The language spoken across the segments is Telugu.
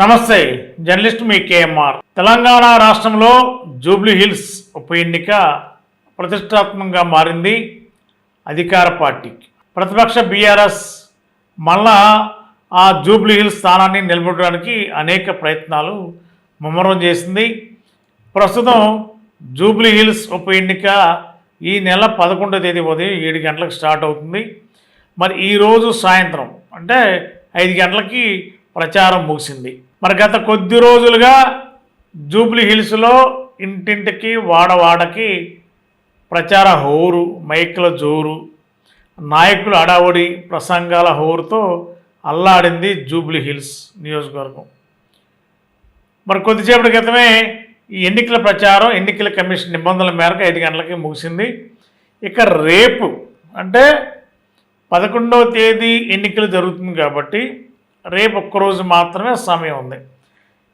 నమస్తే జర్నలిస్ట్ మీ కేఎంఆర్. తెలంగాణ రాష్ట్రంలో జూబ్లీ హిల్స్ ఉప ఎన్నిక ప్రతిష్టాత్మకంగా మారింది అధికార పార్టీకి. ప్రతిపక్ష బీఆర్ఎస్ మళ్ళా ఆ జూబ్లీ హిల్స్ స్థానాన్ని నిలబెట్టడానికి అనేక ప్రయత్నాలు ముమ్మరం చేసింది. ప్రస్తుతం జూబ్లీ హిల్స్ ఉప ఎన్నిక ఈ నెల పదకొండో తేదీ ఉదయం ఏడు గంటలకు స్టార్ట్ అవుతుంది. మరి ఈరోజు సాయంత్రం అంటే ఐదు గంటలకి ప్రచారం ముగిసింది. మరి గత కొద్ది రోజులుగా జూబ్లీ హిల్స్లో ఇంటింటికి వాడవాడకి ప్రచార హోరు మైకుల జోరు నాయకుల అడావుడి ప్రసంగాల హోరుతో అల్లాడింది జూబ్లీ హిల్స్ నియోజకవర్గం. మరి కొద్దిసేపటి క్రితమే ఈ ఎన్నికల ప్రచారం ఎన్నికల కమిషన్ నిబంధనల మేరకు ఐదు గంటలకి ముగిసింది. ఇక రేపు అంటే పదకొండవ తేదీ ఎన్నికలు జరుగుతుంది కాబట్టి రేపు ఒక్కరోజు మాత్రమే సమయం ఉంది.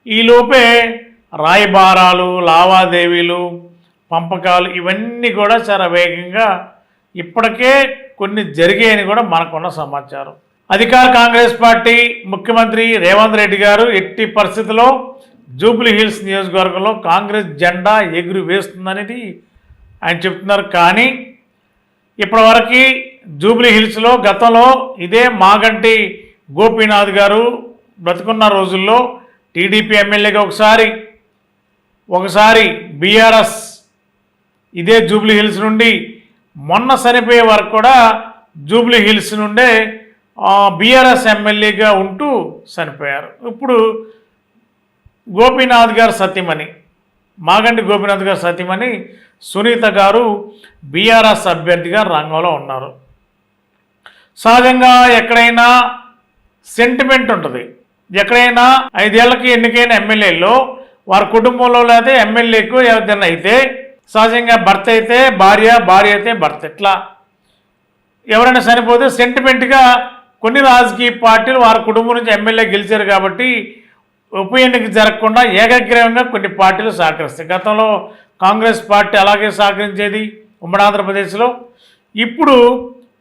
ఈలోపే రాయబారాలు లావాదేవీలు పంపకాలు ఇవన్నీ కూడా చాలా వేగంగా ఇప్పటికే కొన్ని జరిగాయని కూడా మనకున్న సమాచారం. అధికార కాంగ్రెస్ పార్టీ ముఖ్యమంత్రి రేవంత్ రెడ్డి గారు ఎట్టి పరిస్థితుల్లో జూబ్లీ హిల్స్ నియోజకవర్గంలో కాంగ్రెస్ జెండా ఎగురు వేస్తుందనేది ఆయన చెప్తున్నారు. కానీ ఇప్పటివరకు జూబ్లీ హిల్స్లో గతంలో ఇదే మాగంటి గోపీనాథ్ గారు బ్రతుకున్న రోజుల్లో టీడీపీ ఎమ్మెల్యేగా ఒకసారి ఒకసారి బీఆర్ఎస్ ఇదే జూబ్లీ హిల్స్ నుండి మొన్న చనిపోయే వరకు కూడా జూబ్లీ హిల్స్ నుండే బీఆర్ఎస్ ఎమ్మెల్యేగా ఉంటూ చనిపోయారు ఇప్పుడు గోపీనాథ్ గారు సత్యమణి మాగంటి గోపీనాథ్ గారు సత్యమణి సునీత గారు బీఆర్ఎస్ అభ్యర్థిగా రంగంలో ఉన్నారు. సహజంగా ఎక్కడైనా సెంటిమెంట్ ఉంటుంది. ఎక్కడైనా ఐదేళ్ళకి ఎన్నికైన ఎమ్మెల్యేలో వారి కుటుంబంలో లేదా ఎమ్మెల్యేకు ఏదైనా అయితే సహజంగా భర్త అయితే భార్య భార్య అయితే భర్త. ఇట్లా ఎవరైనా చనిపోతే సెంటిమెంట్గా కొన్ని రాజకీయ పార్టీలు వారి కుటుంబం నుంచి ఎమ్మెల్యే గెలిచారు కాబట్టి ఉప ఎన్నిక జరగకుండా ఏకగ్రీవంగా కొన్ని పార్టీలు సహకరిస్తాయి. గతంలో కాంగ్రెస్ పార్టీ అలాగే సహకరించేది ఉమ్మడి ఆంధ్రప్రదేశ్లో. ఇప్పుడు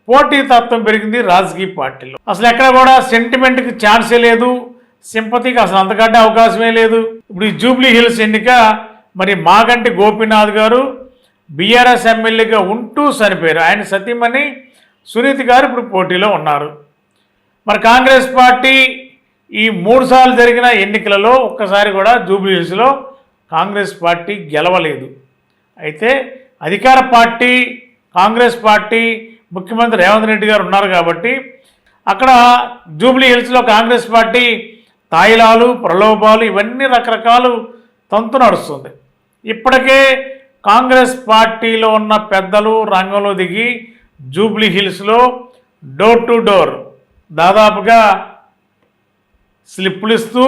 పోటీతత్వం పెరిగింది రాజకీయ పార్టీలో. అసలు ఎక్కడ కూడా సెంటిమెంట్కి ఛాన్సే లేదు సింపతికి అసలు అంతకంటే అవకాశమే లేదు. ఇప్పుడు ఈ జూబ్లీ హిల్స్ ఎన్నిక మరి మాగంటి గోపీనాథ్ గారు బీఆర్ఎస్ ఎమ్మెల్యేగా ఉంటూ చనిపోయారు ఆయన సతీమణి సునీత్ గారు ఇప్పుడు పోటీలో ఉన్నారు. మరి కాంగ్రెస్ పార్టీ ఈ మూడు సార్లు జరిగిన ఎన్నికలలో ఒక్కసారి కూడా జూబ్లీ హిల్స్లో కాంగ్రెస్ పార్టీ గెలవలేదు. అయితే అధికార పార్టీ కాంగ్రెస్ పార్టీ ముఖ్యమంత్రి రేవంత్ రెడ్డి గారు ఉన్నారు కాబట్టి అక్కడ జూబ్లీ హిల్స్లో కాంగ్రెస్ పార్టీ తాయిలాలు ప్రలోభాలు ఇవన్నీ రకరకాలు తంతు నడుస్తుంది. ఇప్పటికే కాంగ్రెస్ పార్టీలో ఉన్న పెద్దలు రంగంలో దిగి జూబ్లీ హిల్స్లో డోర్ టు డోర్ దాదాపుగా స్లిప్పులు ఇస్తూ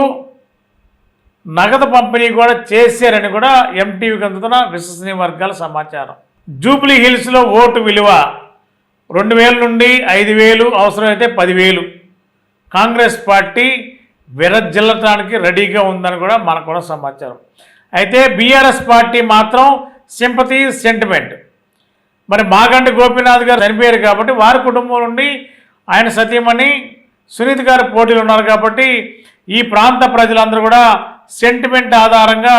నగదు పంపిణీ కూడా చేశారని కూడా ఎంటీవీకి అందుతున్న విశ్వసనీయ వర్గాల సమాచారం. జూబ్లీ హిల్స్లో ఓటు విలువ రెండు వేల నుండి ఐదు వేలు అవసరమైతే పదివేలు. కాంగ్రెస్ పార్టీ విరజిల్లటానికి రెడీగా ఉందని కూడా మనకు కూడా సమాచారం. అయితే బీఆర్ఎస్ పార్టీ మాత్రం సింపతి సెంటిమెంట్. మరి మాగంటి గోపీనాథ్ గారు చనిపోయారు కాబట్టి వారి కుటుంబం నుండి ఆయన సతీమణి సునీత్ గారు పోటీలు ఉన్నారు కాబట్టి ఈ ప్రాంత ప్రజలందరూ కూడా సెంటిమెంట్ ఆధారంగా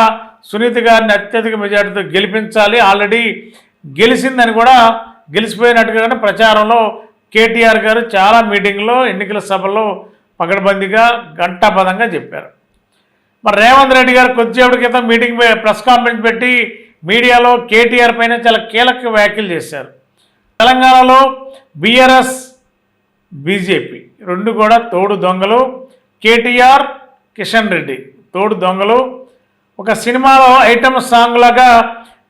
సునీత్ గారిని అత్యధిక మెజార్టీతో గెలిపించాలి. ఆల్రెడీ గెలిచిందని కూడా గెలిచిపోయినట్టుగానే ప్రచారంలో కేటీఆర్ గారు చాలా మీటింగ్లో ఎన్నికల సభలో పకడ్బందీగా గంటాపదంగా చెప్పారు. మరి రేవంత్ రెడ్డి గారు కొద్దిసేపటి క్రితం మీటింగ్ ప్రెస్ కాన్ఫరెన్స్ పెట్టి మీడియాలో కేటీఆర్ పైన చాలా కీలక వ్యాఖ్యలు చేశారు. తెలంగాణలో బీఆర్ఎస్ బీజేపీ రెండు కూడా తోడు దొంగలు. కేటీఆర్ కిషన్ రెడ్డి తోడు దొంగలు. ఒక సినిమాలో ఐటమ్ సాంగ్ లాగా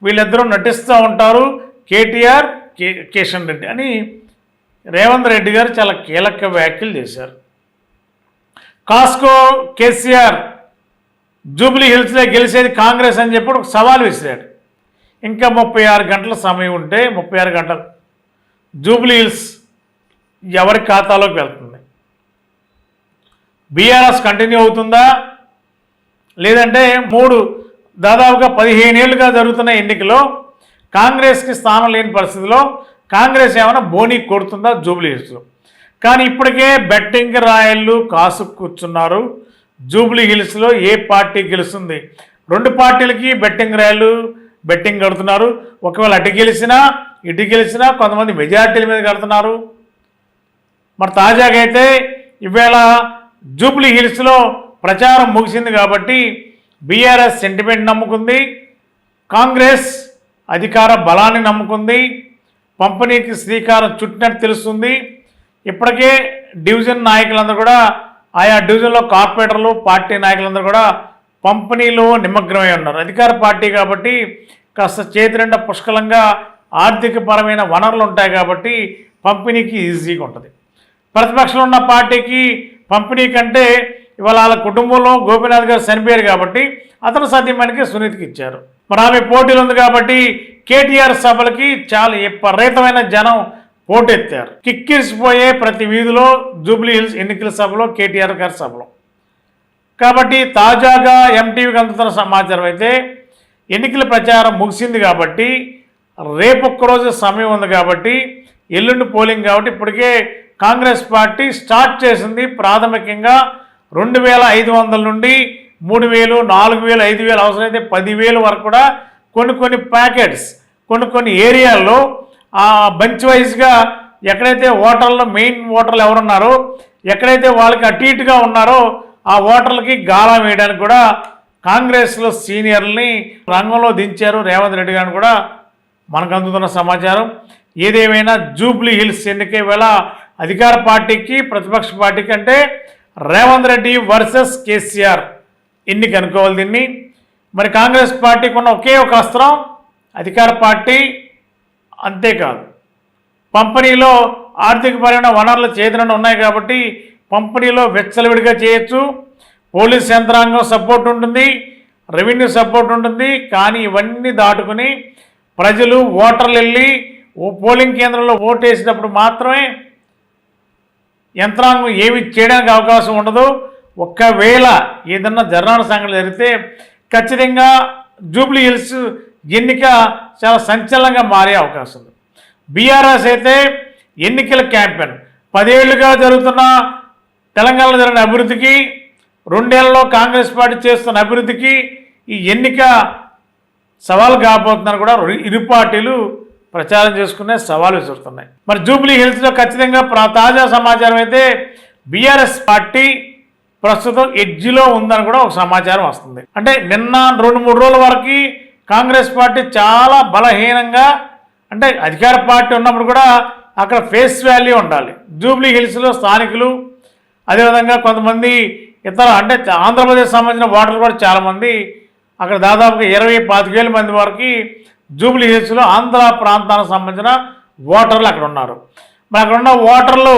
వీళ్ళిద్దరూ నటిస్తూ ఉంటారు. కేటీఆర్ కే కిషన్ రెడ్డి అని రేవంత్ రెడ్డి గారు చాలా కీలక వ్యాఖ్యలు చేశారు. కాస్కో కేసీఆర్ జూబ్లీ హిల్స్లో గెలిచేది కాంగ్రెస్ అని చెప్పి ఒక సవాల్ విసిరాడు. ఇంకా ముప్పై ఆరు గంటల సమయం ఉంటే ముప్పై ఆరు గంటలు జూబ్లీ హిల్స్ ఎవరి ఖాతాలోకి వెళ్తుంది? బీఆర్ఎస్ కంటిన్యూ అవుతుందా? లేదంటే మూడు దాదాపుగా పదిహేను ఏళ్ళుగా జరుగుతున్న ఎన్నికలో కాంగ్రెస్కి స్థానం లేని పరిస్థితిలో కాంగ్రెస్ ఏమైనా బోనీ కొడుతుందా? జూబ్లీ హిల్స్లో కానీ ఇప్పటికే బెట్టింగ్ రాయళ్ళు కాసు కూర్చున్నారు. జూబ్లీ హిల్స్లో ఏ పార్టీ గెలుస్తుంది? రెండు పార్టీలకి బెట్టింగ్ రాయళ్ళు బెట్టింగ్ కడుతున్నారు. ఒకవేళ అటు గెలిచినా ఇటు గెలిచినా కొంతమంది మెజార్టీల మీద కడుతున్నారు. మరి తాజాగా అయితే ఈవేళ జూబ్లీ హిల్స్లో ప్రచారం ముగిసింది కాబట్టి బీఆర్ఎస్ సెంటిమెంట్ నమ్ముకుంది. కాంగ్రెస్ అధికార బలాన్ని నమ్ముకుంది. పంపిణీకి శ్రీకారం చుట్టినట్టు తెలుస్తుంది. ఇప్పటికే డివిజన్ నాయకులందరూ కూడా ఆయా డివిజన్లో కార్పొరేటర్లు పార్టీ నాయకులందరూ కూడా పంపిణీలో నిమగ్నమై ఉన్నారు. అధికార పార్టీ కాబట్టి కాస్త చేతి నిండా పుష్కలంగా ఆర్థికపరమైన వనరులు ఉంటాయి కాబట్టి పంపిణీకి ఈజీగా ఉంటుంది. ప్రతిపక్షంలో ఉన్న పార్టీకి పంపిణీ కంటే ఇవాళ వాళ్ళ కుటుంబంలో గోపీనాథ్ గారు చనిపోయారు కాబట్టి అతను సత్యమణికి సునీతికి ఇచ్చారు. మరి ఆమె పోటీలు ఉంది కాబట్టి కేటీఆర్ సభలకి చాలా విపరీతమైన జనం పోటెత్తారు కిక్కిరిసిపోయే ప్రతి వీధిలో జూబ్లీ హిల్స్ ఎన్నికల సభలో కేటీఆర్ గారి సభలో. కాబట్టి తాజాగా ఎంటీవీకి అందుతున్న సమాచారం అయితే ఎన్నికల ప్రచారం ముగిసింది కాబట్టి రేపు ఒక్కరోజు సమయం ఉంది కాబట్టి ఎల్లుండి పోలింగ్ కాబట్టి ఇప్పటికే కాంగ్రెస్ పార్టీ స్టార్ట్ చేసింది ప్రాథమికంగా రెండు వేల ఐదు వందల నుండి మూడు వేలు నాలుగు వేలు ఐదు వేలు అవసరమైతే పదివేలు వరకు కూడా కొన్ని కొన్ని ప్యాకెట్స్ కొన్ని కొన్ని ఏరియాల్లో బంచ్ వైజ్గా ఎక్కడైతే ఓటర్లు మెయిన్ ఓటర్లు ఎవరున్నారో ఎక్కడైతే వాళ్ళకి అటు ఇటుగా ఉన్నారో ఆ ఓటర్లకి గాలం వేయడానికి కూడా కాంగ్రెస్లో సీనియర్లని రంగంలో దించారు రేవంత్ రెడ్డి గారిని కూడా మనకు అందుతున్న సమాచారం. ఏదేమైనా జూబ్లీ హిల్స్ ఎన్నికే వేళ అధికార పార్టీకి ప్రతిపక్ష పార్టీకి అంటే రేవంత్ రెడ్డి వర్సెస్ కేసీఆర్. ఎన్నిక అనుకోవాలి దీన్ని? మరి కాంగ్రెస్ పార్టీకి ఉన్న ఒకే ఒక అస్త్రం అధికార పార్టీ అంతేకాదు పంపిణీలో ఆర్థికపరమైన వనరులు చేతులను ఉన్నాయి కాబట్టి పంపిణీలో వెచ్చలవిడిగా చేయొచ్చు. పోలీస్ యంత్రాంగం సపోర్ట్ ఉంటుంది రెవెన్యూ సపోర్ట్ ఉంటుంది కానీ ఇవన్నీ దాటుకుని ప్రజలు ఓటర్లు వెళ్ళి ఓ పోలింగ్ కేంద్రంలో ఓటేసినప్పుడు మాత్రమే యంత్రాంగం ఏమి చేయడానికి అవకాశం ఉండదు. ఒక్కవేళ ఏదన్నా జరగని సంఘటన జరిగితే ఖచ్చితంగా జూబ్లీ హిల్స్ ఎన్నిక చాలా సంచలనంగా మారే అవకాశం ఉంది. బీఆర్ఎస్ అయితే ఎన్నికల క్యాంపెయిన్. పదేళ్ళుగా జరుగుతున్న తెలంగాణలో జరిగిన అభివృద్ధికి రెండేళ్ళలో కాంగ్రెస్ పార్టీ చేస్తున్న అభివృద్ధికి ఈ ఎన్నిక సవాల్ కాబోతుందని కూడా ఇరు పార్టీలు ప్రచారం చేసుకునే సవాలు విసురుతున్నాయి. మరి జూబ్లీ హిల్స్లో ఖచ్చితంగా ప్రా- తాజా సమాచారం అయితే బీఆర్ఎస్ పార్టీ ప్రస్తుతం ఎడ్జిలో ఉందని కూడా ఒక సమాచారం వస్తుంది. అంటే నిన్న రెండు మూడు రోజుల వరకు కాంగ్రెస్ పార్టీ చాలా బలహీనంగా అంటే అధికార పార్టీ ఉన్నప్పుడు కూడా అక్కడ ఫేస్ వాల్యూ ఉండాలి. జూబ్లీ హిల్స్లో స్థానికులు అదేవిధంగా కొంతమంది ఇతర అంటే ఆంధ్రప్రదేశ్ సంబంధించిన ఓటర్లు కూడా చాలామంది అక్కడ దాదాపుగా ఇరవై పాతికేల మంది వరకు జూబ్లీ హిల్స్లో ఆంధ్ర ప్రాంతానికి సంబంధించిన ఓటర్లు అక్కడ ఉన్నారు. మరి అక్కడ ఉన్న ఓటర్లు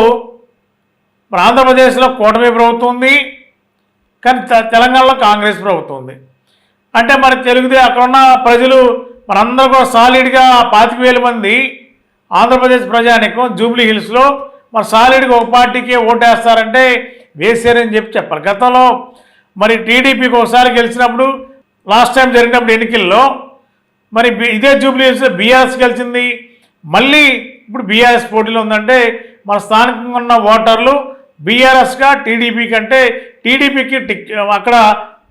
మరి ఆంధ్రప్రదేశ్లో కూటమి ప్రభుత్వం ఉంది కానీ తె- తెలంగాణలో కాంగ్రెస్ ప్రభుత్వం ఉంది అంటే మరి తెలుగుదే అక్కడ ఉన్న ప్రజలు మనందరూ కూడా సాలిడ్గా పాతిక వేల మంది ఆంధ్రప్రదేశ్ ప్రజానికం జూబ్లీ హిల్స్లో మరి సాలిడ్గా ఒక పార్టీకే ఓటేస్తారంటే వేసారని చెప్పి చెప్పాలి. గతంలో మరి టీడీపీకి ఒకసారి గెలిచినప్పుడు లాస్ట్ టైం జరిగినప్పుడు ఎన్నికల్లో మరి ఇదే జూబ్లీ హిల్స్లో బీఆర్ఎస్ గెలిచింది. మళ్ళీ ఇప్పుడు బీఆర్ఎస్ పోటీలో ఉందంటే మన స్థానికంగా ఉన్న ఓటర్లు బీఆర్ఎస్గా టీడీపీ కంటే టీడీపీకి టిక్ అక్కడ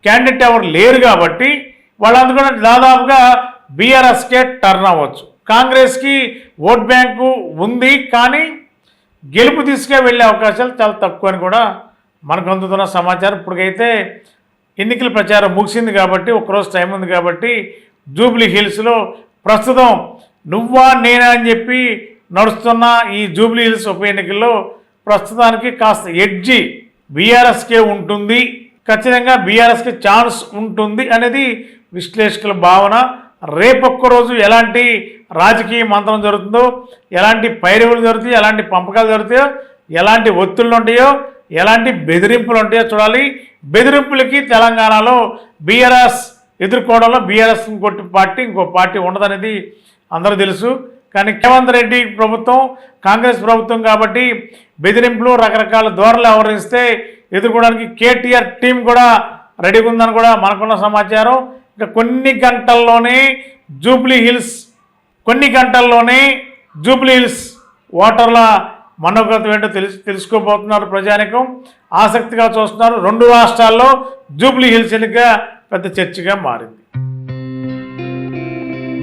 క్యాండిడేట్ ఎవరు లేరు కాబట్టి వాళ్ళందు కూడా దాదాపుగా బీఆర్ఎస్కే టర్న్ అవ్వచ్చు. కాంగ్రెస్కి ఓట్ బ్యాంకు ఉంది కానీ గెలుపు తీసుకే వెళ్ళే అవకాశాలు చాలా తక్కువ అని కూడా మనకు అందుతున్న సమాచారం. ఇప్పటికైతే ఎన్నికల ప్రచారం ముగిసింది కాబట్టి ఒకరోజు టైం ఉంది కాబట్టి జూబ్లీ హిల్స్లో ప్రస్తుతం నువ్వా నేనా అని చెప్పి నడుస్తున్న ఈ జూబ్లీ హిల్స్ ఉప ఎన్నికల్లో ప్రస్తుతానికి కాస్త ఎడ్జి బీఆర్ఎస్కే ఉంటుంది. ఖచ్చితంగా బీఆర్ఎస్కి ఛాన్స్ ఉంటుంది అనేది విశ్లేషకుల భావన. రేపొక్క రోజు ఎలాంటి రాజకీయ మంత్రం జరుగుతుందో ఎలాంటి పైరువులు జరుగుతాయో ఎలాంటి పంపకాలు జరుగుతాయో ఎలాంటి ఒత్తిళ్ళు ఉంటాయో ఎలాంటి బెదిరింపులు ఉంటాయో చూడాలి. బెదిరింపులకి తెలంగాణలో బీఆర్ఎస్ ఎదుర్కోవడంలో బీఆర్ఎస్ ఇంకోటి పార్టీ ఇంకో పార్టీ ఉండదనేది అందరూ తెలుసు. కానీ రేవంత్ రెడ్డి ప్రభుత్వం కాంగ్రెస్ ప్రభుత్వం కాబట్టి బెదిరింపులు రకరకాల ధోరణులు ఆవరిస్తే ఎదుర్కోవడానికి కేటీఆర్ టీం కూడా రెడీగా ఉందని కూడా మనకున్న సమాచారం. ఇక కొన్ని గంటల్లోనే జూబ్లీ హిల్స్ కొన్ని గంటల్లోనే జూబ్లీ హిల్స్ ఓటర్ల మనోగతం ఏంటో తెలుసు తెలుసుకోబోతున్నారు ప్రజానికం. ఆసక్తిగా చూస్తున్నారు. రెండు రాష్ట్రాల్లో జూబ్లీ హిల్స్ ఎన్నిక పెద్ద చర్చగా మారింది.